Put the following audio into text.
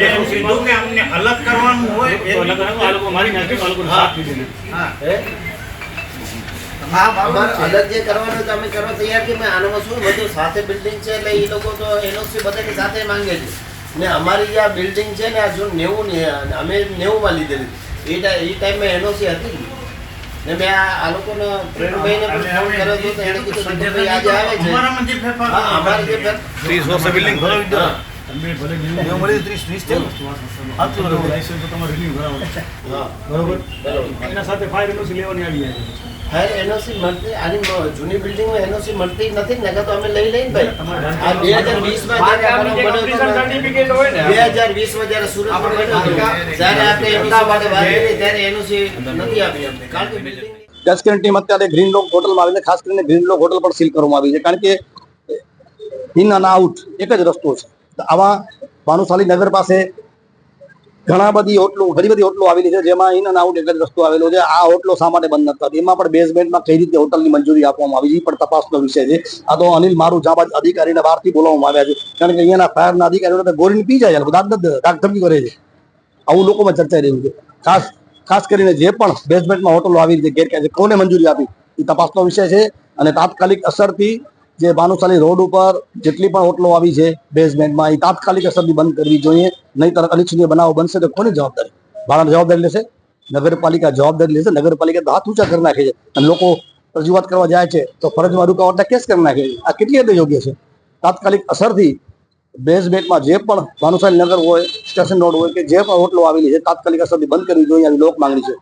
એનું સીધું કે અમને અલગ કરવાનું હોય તો અલગ અલગ આ લોકો મારી નાખ્યું આ લોકોને સાફ કીધું હા. અલગ જે કરવાનું તો કરવા તૈયાર છીએ આનામાં શું બધું સાથે બિલ્ડિંગ છે એટલે એ લોકો તો એનઓસી બધાની સાથે માંગે છે. ને અમારી જે આ બિલ્ડિંગ છે ને આ જો નેવું ને અમે નેવુંમાં લીધેલી. એ ટાઈમ એ એનઓસી હતી. ને મેં આ આ લોકોને પ્રેમભાઈને પણ ફોન કર્યો હતો તો એણે કીધું કે આજે આવે છે. અમારામાં જે ફેરફાર હા અમારે જે ફેર- ત્રીસ વર્ષે બિલ્ડિંગ ભરાવી દો હા. તમે ભલે બિલ્ડિંગ ત્રીસ વીસ થયું સાચું બરોબર. લાયસન્સ તો તમારે રિન્યુ કરાવવાનું બરોબર? બરોબર. એના સાથે ફાયર એનઓસી લેવાની આવી જાય હાલ એનઓસી મળતી આની જૂની બિલ્ડિંગમાં એનઓસી મળતી નથી ને તો અમે લઈ લઈને ભાઈ. આ બે હજાર વીસમાં જ્યારે અમારો બન્યો હતો ને, બે હજાર વીસમાં જ્યારે સુરતમાં બન્યો આપણે એનઓસી વાત કરી ત્યારે એનઓસી નથી આપી અમને. કારણ કે બિલ્ડિંગ દસ કિલોની અત્યારે ગ્રીન લોક હોટલમાં આવીને ખાસ કરીને ગ્રીન લોક હોટલ પર સીલ કરવામાં આવી છે. કારણ કે ઇન અને આઉટ એક જ રસ્તો છે. આવા ભાનુશાલી નગર પાસે ઘણા બધી હોટલો, ઘણી બધી હોટલો આવેલી છે, જેમાં ઇન અને આઉટ એક જ રસ્તો આવેલો છે. આ હોટલો શા માટે બંધ નથી એમાં પણ બેઝમેન્ટમાં કઈ રીતે હોટલની મંજૂરી આપવામાં આવી છે? પણ તપાસનો વિષય છે. આ તો અનિલ મારું જાબાજ અધિકારીને બહારથી બોલાવવામાં આવ્યા છે. કારણ કે અહીંયાના ફાયરના અધિકારીઓ તો ગોળીને પી જાય છે ધમકી કરે છે. આવું લોકોમાં ચર્ચાઈ રહ્યું છે. ખાસ ખાસ કરીને જે પણ બેઝમેન્ટમાં હોટલો આવી રીતે ગેરકાયદે, કોને મંજૂરી આપી? એ તપાસનો વિષય છે. અને તાત્કાલિક અસરથી જે ભાનુશાલી રોડ ઉપર જેટલી પણ હોટલો આવી છે બેઝમેન્ટમાં એ તાત્કાલિક અસરથી બંધ કરવી જોઈએ. નહીતર અનિચ્છનીય બનાવો બનશે તો કોની જવાબદારી? ભાડાની જવાબદારી લેશે? નગરપાલિકા જવાબદારી લેશે? નગરપાલિકા તો હાથ ઊંચા કરી નાખે છે. અને લોકો રજૂઆત કરવા જાય છે, તો ફરજમાં રૂકાવટના કેસ કરી નાખે છે. આ કેટલી હદે યોગ્ય છે? તાત્કાલિક અસરથી બેઝમેન્ટમાં જે પણ ભાનુશાલી નગર હોય સ્ટેશન રોડ હોય કે જે પણ હોટલો આવેલી છે, તાત્કાલિક અસરથી બંધ કરવી જોઈએ આવી લોક માંગણી છે.